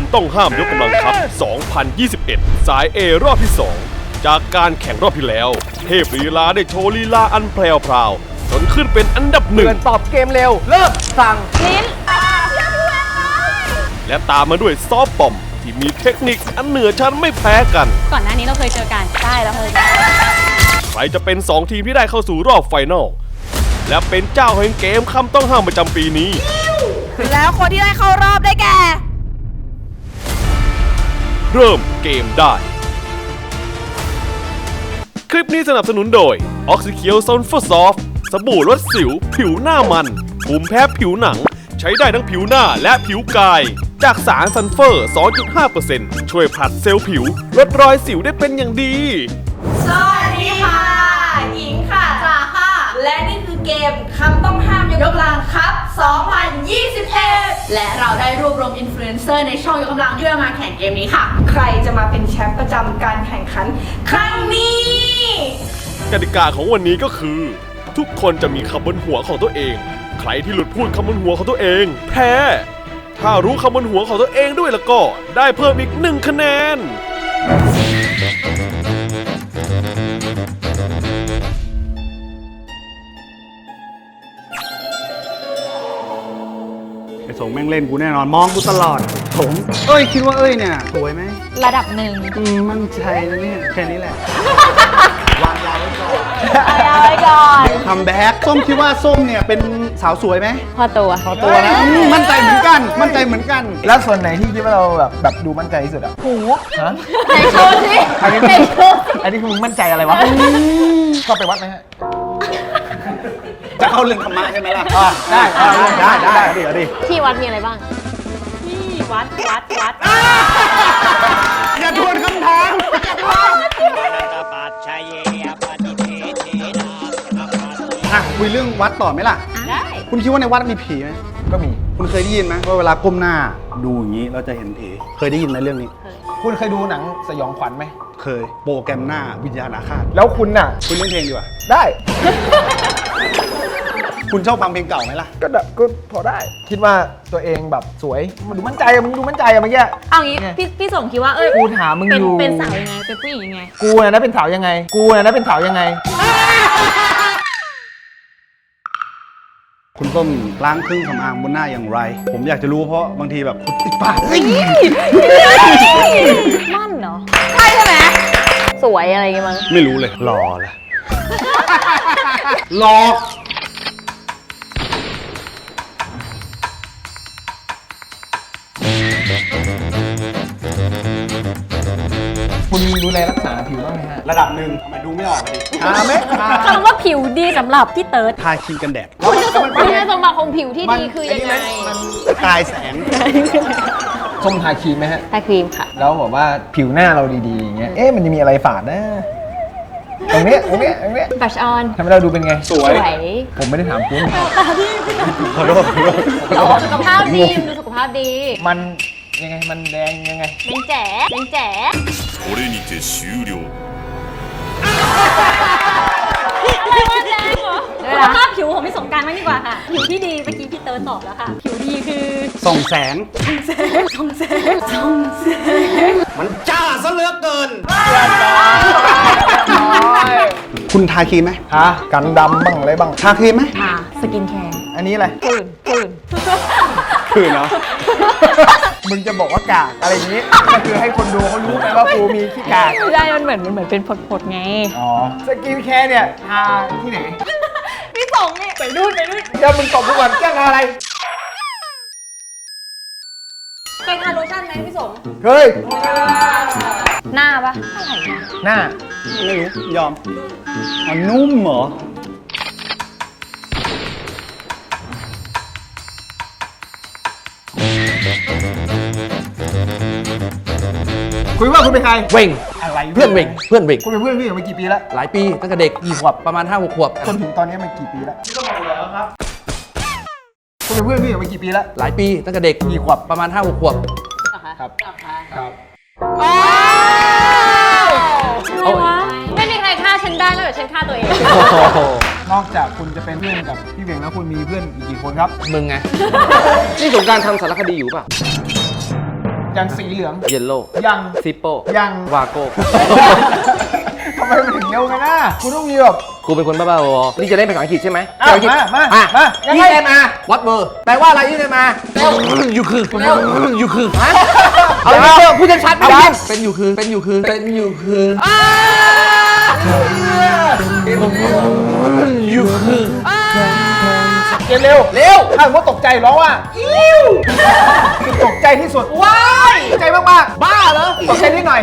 ำต้องห้ามยกกำลังครับ 2021 สาย A รอบที่ 2 จากการแข่งรอบที่แล้ว เทพลีลาได้โชว์ลีลาอันแพรวพราวจนขึ้นเป็นอันดับหนึ่ง เพื่อนตอบเกมเร็ว เริ่มสั่งลิ้นและตามมาด้วยซอฟต์ปอม ที่มีเทคนิคอันเหนือชั้นไม่แพ้กัน ก่อนหน้านี้เราเคยเจอกันได้เราเคยเจอกันใครจะเป็น 2 ทีมที่ได้เข้าสู่รอบไฟนอลและเป็นเจ้าแห่งเกมคำต้องห้ามประจำปีนี้ แล้วคนที่ได้เข้ารอบได้แก่ เริ่มเกมได้ คลิปนี้สนับสนุนโดยออกซิเคียวซอนฟอร์ซอฟสบู่ลดสิว ผิวหน้ามันภูมิแพ้ผิวหนัง ใช้ได้ทั้งผิวหน้าและผิวกาย จากสารซันเฟอร์ 2.5%ช่วยผลัดเซลล์ผิว ลดรอยสิวได้เป็นอย่างดี สวัสดีค่ะ หญิงค่ะจ่าค่ะ และนี่คือเกมคำต้องห้าม ยกกำลังครับ 2021 และเราได้รวบรวมอินฟลูเอนเซอร์ในช่องยกกำลังเพื่อมาแข่งเกมนี้ค่ะ ใครจะมาเป็นแชมป์ประจำการแข่งขัน ครั้งนี้ กติกาของวันนี้ก็คือ ทุกคนจะมีคำบนหัวของตัวเอง ใครที่หลุดพูดคำบนหัวของตัวเอง แพ้ ถ้ารู้คำบนหัวของตัวเองด้วยแล้วก็ ได้เพิ่มอีกหนึ่งคะแนน ไอ้สงแม่งเล่นกูแน่นอน มองกูตลอดสงเอ้ยคิดว่าเอ้ยเนี่ย สวยไหมระดับหนึ่งอืมมั่นใจนะเนี่ยแค่นี้แหละ วางยาไว้ก่อาไว้ก่อน คัมแบ็กส้มคิดว่าส้มเนี่ยเป็นสาวสวยไหมพอตัวพอตัวนะอืมมั่นใจเหมือนกันมั่นใจเหมือนกัน แล้วส่วนไหนที่คิดว่าเราแบบแบบดูมั่นใจที่สุดอะหูฮะไหนโชว์สิอันนี้ไหนโชว์อันนี้คือมึงมั่นใจอะไรวะชอบไปวัดไหมฮะ จะเข้าเรื่องธรรมะใช่ไหมล่ะอะได้ได้ได้ได้เดี๋ยวดิที่วัดมีอะไรบ้าง ที่วัดวัดวัดอย่าทวนคำถาม อะคุยเรื่องวัดต่อไหมล่ะ ได้คุณคิดว่าในวัดมีผีไหมก็มี คุณเคยได้ยินไหมว่าเวลาก้มหน้าดูอย่างนี้เราจะเห็นผี เคยได้ยินไหมเรื่องนี้ คุณเคยดูหนังสยองขวัญไหม เคย โปรแกรมหน้าวิญญาณอาฆาตแล้วคุณน่ะ คุณเล่นเพลงดีกว่า ได้ คุณชอบฟังเพลงเก่าไหมล่ะ ก็แบบก็พอได้ คิดว่าตัวเองแบบสวยมันดูมั่นใจอะมึงดูมั่นใจอะเมื่อกี้ เอางี้พี่พี่สมคิดว่าเอ้ยกูถามมึงเป็นอยู่ เป็นสาวยังไงเป็นผู้หญิงยังไง กูน่ะนะเป็นสาวยังไง กูน่ะนะเป็นสาวยังไง คุณต้มล้างเครื่องสำอางบนหน้าอย่างไร ผมอยากจะรู้เพราะบางทีแบบคุณติดปากเฮ้ยมั่นเหรอใช่ใช่ไหมสวยอะไรอย่างเงี้ยมั้งไม่รู้เลยรอเลยหลอก คุณมีดูแลรักษาผิวบ้างไหมฮะระดับหนึ่งทำไมดูไม่ออกอะดิทาไหมทาคำว่าผิวดีสำหรับพี่เติร์ดทาครีมกันแดดคุณสมคุณสมบัติของผิวที่ดีคือยังไงกายแสงส้มทาครีมไหมฮะทาครีมค่ะ แล้วแบบว่าผิวหน้าเราดีๆอย่างเงี้ยเอ๊ะมันจะมีอะไรฝาดนะตรงเนี้ยตรงเนี้ยตรงเนี้ยบัชออนทำให้เราดูเป็นไง สวยสวยผมไม่ได้ถามคุณขอโทษขอโทษขอโทษสุขภาพดี ดูสุขภาพดี มัน ยังไง มันแดงยังไง เป็นแจ๋เป็นแจ๋ これにて終了 อะไรวะแจ๋เหรอสุขภาพผิวของพี่สงกรารมากดีกว่าค่ะ ผิวที่ดีเมื่อกี้พี่เติร์ดตอบแล้วค่ะ ผิวดีคือ ส่องแสง ทองแสงทองแสง มันจ้าซะเหลือเกิน คุณทาครีมไหม ฮะ กันดำบ้างอะไรบ้าง ทาครีมไหม มาสกินแคร์ อันนี้อะไรคืนคืน คือเนาะ มึงจะบอกว่ากากอะไรอย่างนี้ก็คือให้คนดูเขารู้ไปว่ากูมีขี้กากไม่ได้มันเหมือนมันเหมือนเป็นผดๆไง อ๋อสกินแคร์เนี่ยทาที่ไหนพี่สงเนี่ยไปนู่นไปนู่นเดี๋ยวมึงตบกูก่อนแกล้งทาอะไรเคยทาโลชั่นไหมพี่สงเฮ้ยหน้าปะอะไรนะหน้าไม่รู้ยอมอ๋อนุ่มเหรอ คุยว่าคุณเป็นใคร เว่งอะไรเพื่อนเว่งเพื่อนเว่งคุณเป็นเพื่อนพี่มากี่ปีแล้ว หลายปีตั้งแต่เด็กกี่ขวบประมาณ5้าหกขวบจนถึงตอนนี้มันกี่ปีแล้วคุณเป็นเพื่อนพี่มากี่ปีแล้ว หลายปีตั้งแต่เด็กกี่ขวบประมาณ5้าหกขวบครับครับอะไรวะไม่มีใครฆ่าฉันได้นอกจากฉันฆ่าตัวเอง นอกจากคุณจะเป็นเพื่อนกับพี่เวงแล้วคุณมีเพื่อนอีกกี่คนครับ มึงไง นี่สงกรารทำสารคดีอยู่ป่ะ อย่างสีเหลือง เยลโล่ยังซิปโป้ยัง วาโก้ ทำไมมันถึงเร็วกันนะคุณต้องมีแบบ กูเป็นคนบ้าๆบอๆนี่จะเล่นภาษาอังกฤษใช่ไหมอะภษอังกฤษมามาอะมายังไง ยี่ได้มาวัดเบอร์แปลว่าอะไรยี่ได้มาเร็วอยู่คือเร็วอยู่คือฮะเอาไปเถอะพูดชัดๆไม่ได้เป็นอยู่คือ เป็นอยู่คือ เป็นอยู่คืออ่าอยู่คือ เกมเร็วเร็ว ถ้าสมมติตกใจร้องว่าอิ้วตกใจที่สุดว้ายตกใจมากๆบ้าเหรอตกใจนิดหน่อย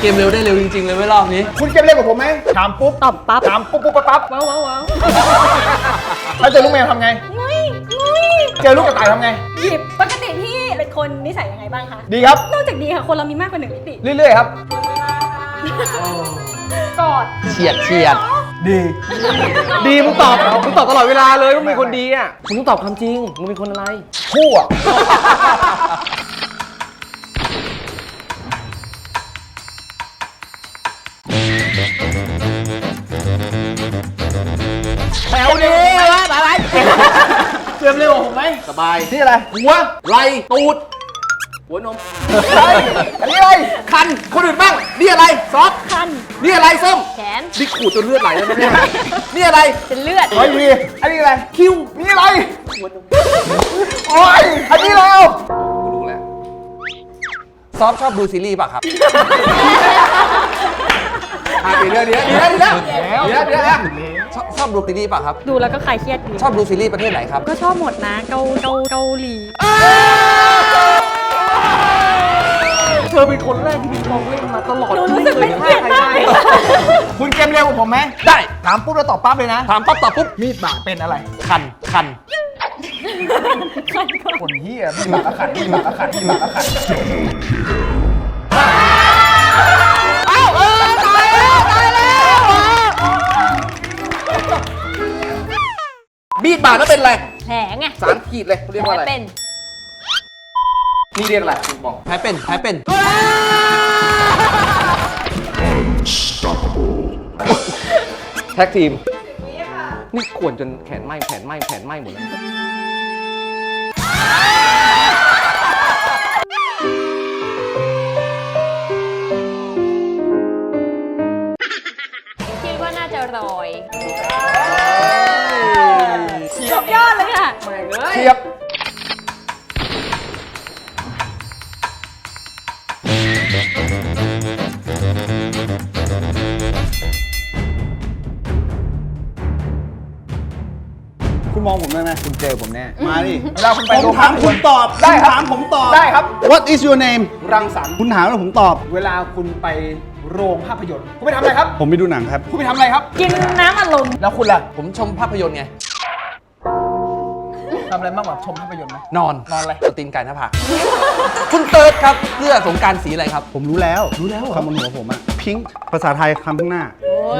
เกมเร็วได้เร็วจริงๆเลยไม่รอบนี้ คุณเกมเร็วกว่าผมไหมถามปุ๊บตอบปั๊บถามปุ๊บปุ๊บปั๊บปั๊บว้าวว้าวว้าวแล้วเจอลูกแมวทำไงงุ้ยงุ้ยเจอลูกกระต่ายทำไง หยิบปกติพี่เป็นคนนิสัยยังไงบ้างคะดีครับ นอกจากดีค่ะคนเรามีมากกว่าหนึ่งมิติ เรื่อยๆครับ กอดเฉียดเฉียดดี ดีมึงตอบมึงตอบตลอดเวลาเลยว่ามึงเป็นคนดีอะมึงต้องตอบความจริงมึงเป็นคนอะไรคู่อะแถวนี้วะอะไรเกมเร็วกว่าผมไหมสบายนี่อะไรหัวไหลตูด หัวนมอะไรอันนี้อะไร คัน คนอื่นบ้าง นี่อะไร ซอส คัน นี่อะไรส้ม แขน นี่ขูดจนเลือดไหลแล้วนะเนี่ย นี่อะไร เป็นเลือดร้อยวีอันนี้อะไร คิวนี่อะไรโอ้ยอันนี้แล้วกูรู้แล้ว ซอฟชอบดูซีรีส์ป่ะครับ อะเดี๋ยวเดี๋ยวเดี๋ยวเดี๋ยวเดี๋ยวเดี๋ยวเดี๋ยวเดี๋ยวชอบชอบดูซีรีส์ป่ะครับ ดูแล้วก็คลายเครียดดีชอบดูซีรีส์ประเทศไหนครับ ก็ชอบหมดนะ เกาเกาเกาหลี เธอเป็นคนแรกที่พี่ลองเล่นมาตลอดหนูรู้สึกเป็นเกียรติมากเลยค่ะคุณเกมเร็วกว่าผมไหมได้ถามปุ๊บแล้วตอบปั๊บเลยนะ ถามปั๊บตอบปุ๊บมีดบากเป็นอะไรคันคันคนเฮียมีดบากแล้วขัดมีดบากแล้วขัดมีดบากแล้วขัดมีดบาดแล้วเป็นอะไรแผลไงสามขีดเลยเขาเรียกว่าอะไร เป็น นี่เรียกอะไรคุณบอกแพ้เป็นแพ้เป็นแท็กทีม นี่ขวนจนแขนไหม้แขนไหม้แขนไหม้หมดแล้วคิดว่าน่าจะรอย สุดยอดเลยค่ะ เทียบ คุณมองผมได้ไหมคุณเจอผมแน่ มาดิเวลาคุณไปผมโรงถามภาพยคุนณตร์ตอบได้ครับณถามผมตอบ ได้ครับ What is your name รังสรรค์คุณถามแล้วผมตอบ เวลาคุณไปโรงภาพยนตร์คุณไปทำอะไรครับ ผมไปดูหนังครับ คุณไปทำอะไรครับ กินน้ำอารมณ์แล้วคุณล่ะ ผมชมภาพยนตร์ไง ทำอะไรบ้างแบบชมภาพยนตร์ไหมนอน นอนอะไรสตีนไก่หน้าผาก คุณเติร์ดครับเสื้อสงกรารสีอะไรครับ ผมรู้แล้วรู้แล้วคำบนหัวผมอะพิงค์ภาษาไทยคำข้างหน้า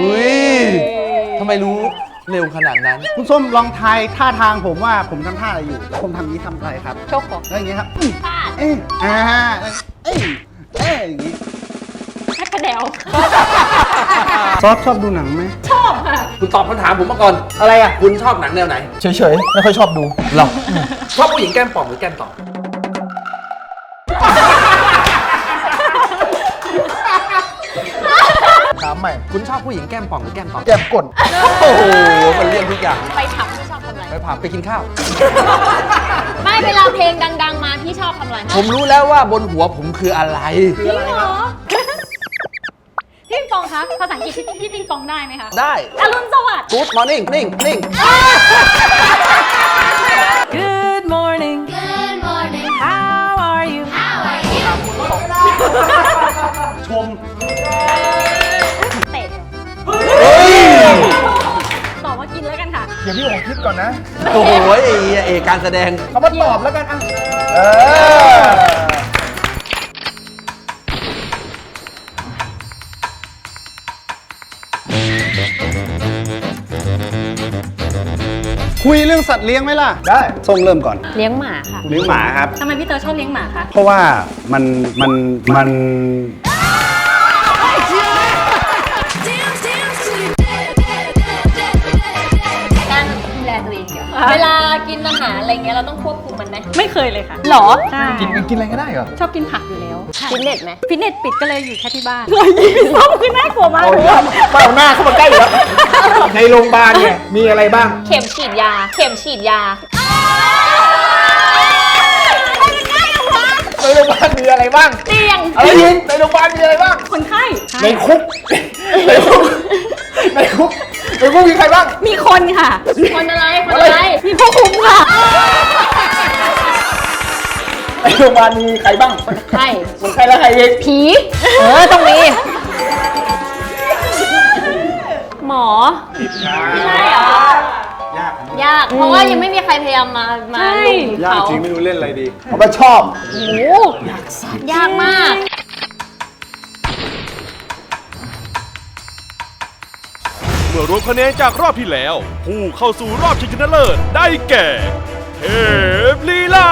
อุ้ยทำไมรู้เร็วขนาดนั้น คุณส้มลองทายท่าทางผมว่าผมทำท่าอะไรอยู่ ผมทำนี้ทำอะไรครับ โชคของ แล้วอย่างงี้ครับอื้อเอ้ยอ่าเอ้ยเอ้ยอย่างงี้แค่กระเดวซอสชอบดูหนังไหม ชอบค่ะ คุณตอบคำถามผมมาก่อน อะไรอะ คุณชอบหนังแนวไหน เฉยๆ ไม่ค่อยชอบดูเราชอบผู้หญิงแก้มป่องหรือแก้มต่อถามใหม่ คุณชอบผู้หญิงแก้มป่องหรือแก้มต่อแก็บกดโอ้โห มันเรียกทุกอย่าง ไปผับพี่ชอบทำอะไร ไปผับไปกินข้าว ไม่เวลาเพลงดัง ๆ มาพี่ชอบทำอะไรผมรู้แล้วว่าบนหัวผมคืออะไรจริงเหรอพี่ปิงปอง คะ ภาษาอังกฤษที่พี่ปิงปองได้ไหมคะได้อรุณสวัสดิ์ Good morning นิ่งนิ่ง Good morning Good morning How are you How are you ชม เตะเฮ้ย ตอบว่ากินแล้วกันค่ะ เดี๋ยวพี่ผมคิดก่อนนะ โอ้โหเอเอการแสดง เขามาตอบแล้วกันอะ เออ คุยเรื่องสัตว์เลี้ยงไหมล่ะ ได้ส่งเริ่มก่อน เลี้ยงหมาค่ะเลี้ยงหมาครับ ทำไมพี่เตอร์ชอบเลี้ยงหมาคะ เพราะว่ามันมันมันการดูแลตัวเองเกี่ยวกับเวลากินอาหารอะไรเงี้ยเราต้องควบคุมมันไหมไม่เคยเลยค่ะหรอใช่กินกินอะไรก็ได้เหรอ ชอบกินผักอยู่แล้ว ฟิตเนสไหมฟิตเนสปิดก็เลยอยู่แค่ที่บ้านรอยยิ้มพี่ส้มคือน่ากลัวมากเอาเลยหน้าเอาหน้าเข้ามาใกล้อยู่แล้ว ในโรงพยาบาลเนี่ยมีอะไรบ้าง เข็มฉีดยา เข็มฉีดยา ในโรงพยาบาลมีอะไรบ้างเตียง อะไรยินในโรงพยาบาลมีอะไรบ้าง คนไข้ในคุก ในคุก ในคุกในคุกมีใครบ้าง มีคนค่ะ คนอะไร คนอะไร มีผู้คุมค่ะ ในโรงพยาบาลมีใครบ้างใครคนใครแล้วใครอีกผี เออต้องมี หมอ ใช่เหรอยากเพราะว่ายังไม่มีใครพยายามมา มาใช่ลุมยากเขาจริงไม่รู้เล่นอะไรดีเขาก็ชอบโอ้โหยากมาก เมื่อรวมคะแนนจากรอบที่แล้ว ผู้เข้าสู่รอบชิงชนะเลิศได้แก่ เทพลีลา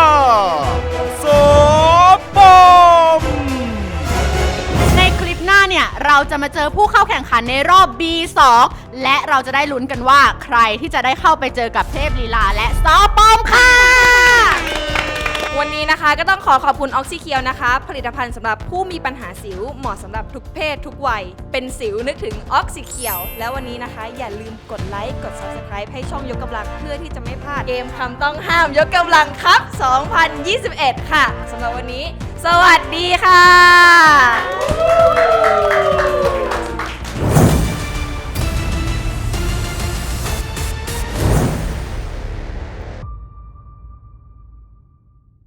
เราจะมาเจอผู้เข้าแข่งขันในรอบ B2 และเราจะได้ลุ้นกันว่าใครที่จะได้เข้าไปเจอกับเทพลีลาและซอปอมค่ะ วันนี้นะคะก็ต้องขอขอบคุณออกซิเคียวนะคะ ผลิตภัณฑ์สำหรับผู้มีปัญหาสิว เหมาะสำหรับทุกเพศทุกวัย เป็นสิวนึกถึงออกซิเคียวแล้ววันนี้นะคะ อย่าลืมกดไลค์กด Subscribe ให้ช่องยกกำลังเพื่อที่จะไม่พลาดเกมคำต้องห้ามยกกำลังครับ 2021 ค่ะสำหรับวันนี้ สวัสดีค่ะ